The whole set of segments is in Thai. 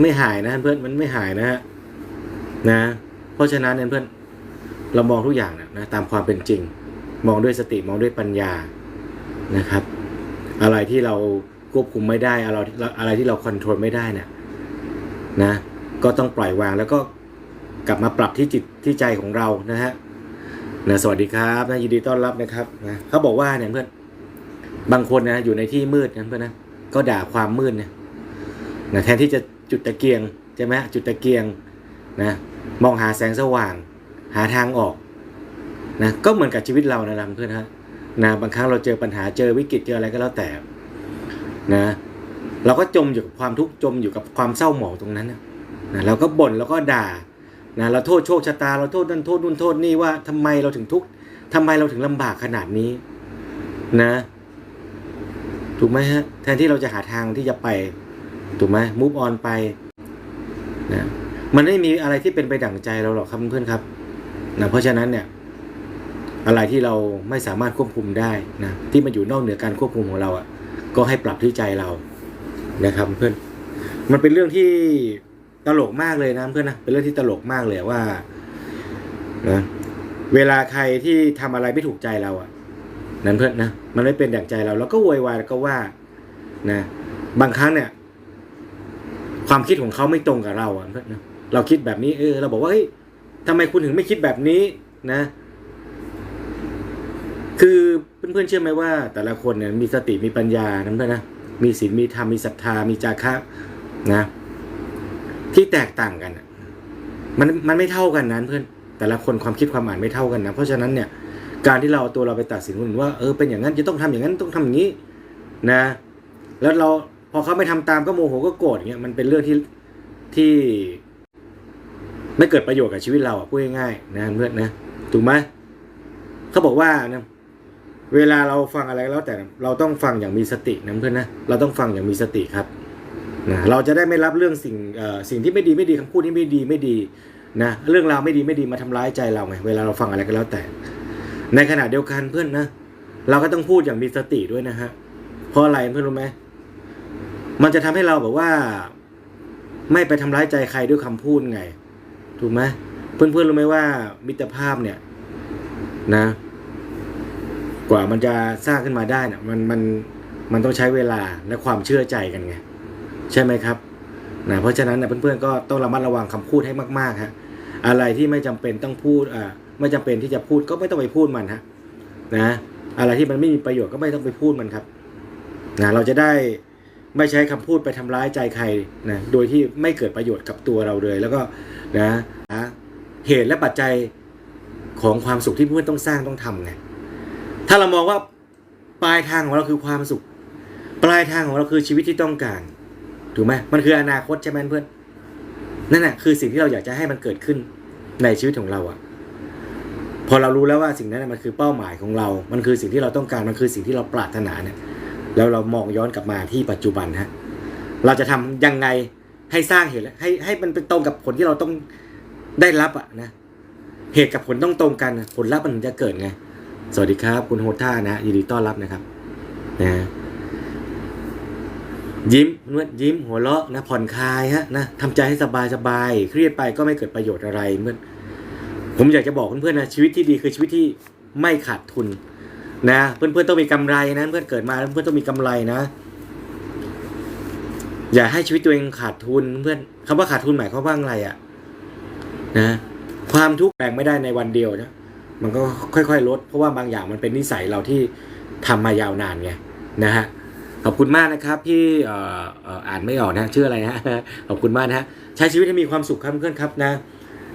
ไม่หายนะเพื่อนมันไม่หายนะฮะนะ เพราะฉะนั้นเนี่ยเพื่อนเรามองทุกอย่างนะนะตามความเป็นจริง มองด้วยสติมองด้วยปัญญานะครับ อะไรที่เราควบคุมไม่ได้อะไรอะไรที่เราคอนโทรลไม่ได้เนี่ยนะ ก็ต้องปล่อยวางแล้วก็กลับมาปรับที่จิตที่ใจของเรานะฮะนะสวัสดีครับนะยินดีต้อนรับนะครับนะเขาบอกว่าเนี่ยเพื่อนบางคนนะอยู่ในที่มืดนะเพื่อนนะก็ด่าความมืดเนี่ยนะแทนที่จะ จุดตะเกียงใช่ไหมจุดตะเกียงนะมองหาแสงสว่าง หาทางออกนะก็เหมือนกับชีวิตเรานะลัเพื่อนฮะนะบางครั้งเราเจอปัญหาเจอวิกฤตเจออะไรก็แล้วแต่นะเราก็จมอยู่กับความทุกข์จมอยู่กับความเศร้าหมองตรงนั้นนะเราก็บ่นแล้วก็ด่านะเราโทษโชคชะตาเราโทษนั่นโทษนู่นโทษนี่ว่าทำไมเราถึงทุกข์ทำไมเราถึงลำบากขนาดนี้นะ ถูกไหมฮะแทนที่เราจะหาทางที่จะไป ถูกไหมมูฟออนไปนะมันไม่มีอะไรที่เป็นไปดั่งใจเราหรอกครับเพื่อนครับนะเพราะฉะนั้นเนี่ย อะไรที่เราไม่สามารถควบคุมได้นะที่มันอยู่นอกเหนือการควบคุมของเราอะ่ะ ก็ให้ปรับที่ใจเรานะครับเพื่อน มันเป็นเรื่องที่ตลกมากเลยนะเพื่อนนะเป็นเรื่องที่ตลกมากเลยว่านะเวลาใครที่ทำอะไรไม่ถูกใจเราอะ่ะ นั้นเพื่อนนะมันไม่เป็นดั่งใจเราเราก็โวยวายแล้วก็ว่านะบางครั้งเนี่ย ความคิดของเขาไม่ตรงกับเราอะเพื่อนนะเราคิดแบบนี้เออเราบอกว่าเฮ้ยทำไมคุณถึงไม่คิดแบบนี้นะ คือเพื่อนๆเชื่อไหมว่า แต่ละคนเนี่ยมีสติมีปัญญานะเพื่อนนะมีศีลมีธรรมมีศรัทธามีจาคะนะ ที่แตกต่างกันอะมันมันไม่เท่ากันนะเพื่อนแต่ละคนความคิดความอ่านไม่เท่ากันนะเพราะฉะนั้นเนี่ย การที่เราตัวเราไปตัดสินคนอื่นว่าเออเป็นอย่างนั้นจะต้องทำอย่างนั้นต้องทำอย่างนี้ นะ แล้วเรา พอเขาไม่ทำตามก็โมโหก็โกรธอย่างเงี้ยมันเป็นเรื่องที่ที่ไม่เกิดประโยชน์กับชีวิตเราอะพูดง่ายๆนะเพื่อนนะถูกไหมเขาบอกว่านะเวลาเราฟังอะไรก็แล้วแต่เราต้องฟังอย่างมีสตินะเพื่อนนะเราต้องฟังอย่างมีสติครับนะเราจะได้ไม่รับเรื่องสิ่งสิ่งที่ไม่ดีไม่ดีคำพูดที่ไม่ดีไม่ดีนะเรื่องราวไม่ดีไม่ดีมาทำร้ายใจเราไงเวลาเราฟังอะไรก็แล้วแต่ ในขณะเดียวกันเพื่อนนะเราก็ต้องพูดอย่างมีสติด้วยนะฮะเพราะอะไรเพื่อนรู้ไหม มันจะทำให้เราแบบว่า ไม่ไปทำร้ายใจใครด้วยคำพูดไง ถูกไหมเพื่อนเพื่อนรู้ไหมว่ามิตรภาพเนี่ย นะ กว่ามันจะสร้างขึ้นมาได้นะมันมันมันต้องใช้เวลาและความเชื่อใจกันไง ใช่ไหมครับนะเพราะฉะนั้นนะเพื่อนๆก็ต้องระมัดระวังคำพูดให้มากๆฮะอะไรที่ไม่จำเป็นต้องพูดอ่าไม่จำเป็นที่จะพูดก็ไม่ต้องไปพูดมันฮะนะ อะไรที่มันไม่มีประโยชน์ก็ไม่ต้องไปพูดมันครับนะเราจะได้ ไม่ใช้คำพูดไปทำร้ายใจใครนะโดยที่ไม่เกิดประโยชน์กับตัวเราเลย แล้วก็นะหาเหตุและปัจจัยของความสุขที่เพื่อนต้องสร้างต้องทำไงถ้าเรามองว่าปลายทางของเราคือความสุข ปลายทางของเราคือชีวิตที่ต้องการถูกไหมมันคืออนาคตใช่ไหมเพื่อนนั่นแหะคือสิ่งที่เราอยากจะให้มันเกิดขึ้นในชีวิตของเราอะพอเรารู้แล้วว่าสิ่งนั้นมันคือเป้าหมายของเรา มันคือสิ่งที่เราต้องการมันคือสิ่งที่เราปรารถนาเนี่ย แล้วเรามองย้อนกลับมาที่ปัจจุบันฮะเราจะทำยังไงให้สร้างเหตุให้ให้มันเป็นตรงกับผลที่เราต้องได้รับอะนะเหตุกับผลต้องตรงกันผลลัพธ์มันถึงจะเกิดไง สวัสดีครับ คุณโฮท่านะยินดีต้อนรับนะครับนะยิ้มนวดยิ้มหัวเราะนะผ่อนคลายฮะนะทำใจให้สบายสบายเครียดไปก็ไม่เกิดประโยชน์อะไรเมื่อผมอยากจะบอกเพื่อนๆนะชีวิตที่ดีคือชีวิตที่ไม่ขาดทุน นะเพื่อนๆต้องมีกำไรนะเพื่อนเกิดมาเพื่อนต้องมีกำไรนะ อย่าให้ชีวิตตัวเองขาดทุนเพื่อนคำว่าขาดทุนหมายความว่าอะไรอะนะความทุกข์แบ่งไม่ได้ในวันเดียวนะมันก็ค่อยๆลด เพราะว่าบางอย่างมันเป็นนิสัยเราที่ทำมายาวนานไงนะฮะขอบคุณมากนะครับที่อ่อเอ่ออ่านไม่ออกนะชื่ออะไรนะขอบคุณมากนะฮะใช้ชีวิตให้มีความสุขครับเพื่อนครับนะ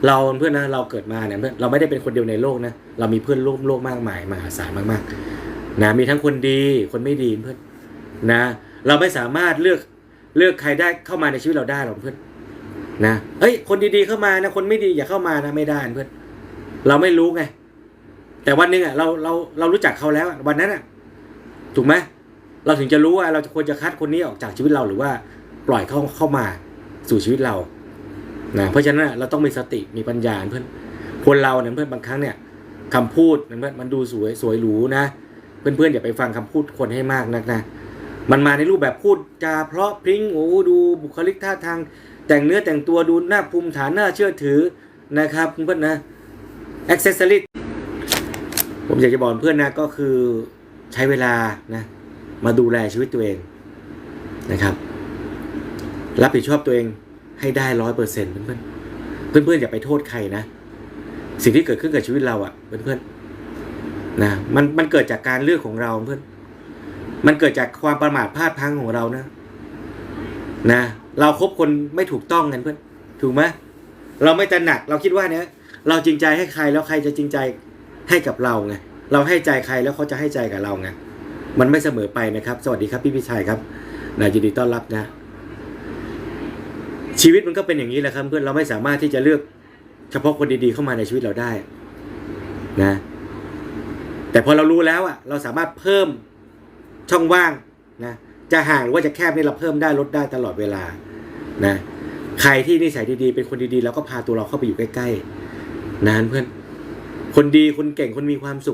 เราเพื่อนนะเราเกิดมาเนี่ยเพื่อนเราไม่ได้เป็นคนเดียวในโลกนะเรามีเพื่อนร่วมโลกมากมายมหาศาลมากๆนะมีทั้งคนดีคนไม่ดีเพื่อนนะ เราไม่สามารถเลือกเลือกใครได้เข้ามาในชีวิตเราได้หรอกเพื่อนนะเอ้ย คนดีๆเข้ามานะ คนไม่ดีอย่าเข้ามานะไม่ได้เพื่อนเราไม่รู้ไง แต่วันนึงอะเราเราเรารู้จักเขาแล้ววันนั้นอะถูกไหมเราถึงจะรู้ว่าเราควรจะคัดคนนี้ออกจากชีวิตเราหรือว่าปล่อยเขาเข้ามาสู่ชีวิตเรา นะเพราะฉะนั้นเราต้องมีสติมีปัญญาเพื่อนคนเราเนี่ยเพื่อนบางครั้งเนี่ยคำพูดเพื่อนมันดูสวยสวยหรูนะ เพื่อนเพื่อนๆอย่าไปฟังคำพูดคนให้มากนักนะมันมาในรูปแบบพูดจาเพราะพริ้งโอ้ดูบุคลิกท่าทางแต่งเนื้อแต่งตัวดูหน้าภูมิฐานน่าเชื่อถือนะครับเพื่อนนะอ c เซสซอรีผมอยากจะบอกเพื่อนนะก็คือใช้เวลานะมาดูแลชีวิตตัวเองนะครับ รับผิดชอบตัวเอง ให้ได้ร้อยเปอร์เซ็นต์เพื่อนเพื่อนๆอย่าไปโทษใครนะ สิ่งที่เกิดขึ้นกับชีวิตเราอะ่ะเพื่อนๆนะมันมันเกิดจากการเลือกของเราเพื่อน มันเกิดจากความประมาทพลาดพังของเรานะ นะ เราคบคนไม่ถูกต้องกันเพื่อน ถูกไหมเราไม่ตระหนัก เราคิดว่าเนี้ยเราจริงใจให้ใครแล้วใครจะจริงใจให้กับเราไงเราให้ใจใครแล้วเขาจะให้ใจกับเราไงมันไม่เสมอไปนะครับ สวัสดีครับพี่พิชัยครับนะยินดีต้อนรับนะ ชีวิตมันก็เป็นอย่างนี้แหละครับเพื่อนเราไม่สามารถที่จะเลือกเฉพาะคนดีๆเข้ามาในชีวิตเราได้นะ แต่พอเรารู้แล้วอะ เราสามารถเพิ่มช่องว่างนะจะห่างหรือว่าจะแคบนี่เราเพิ่มได้ลดได้ตลอดเวลานะใครที่นิสัยดีๆ เป็นคนดีๆ แล้วก็พาตัวเราเข้าไปอยู่ใกล้ๆนะเพื่อน คนดีคนเก่งคนมีความสุข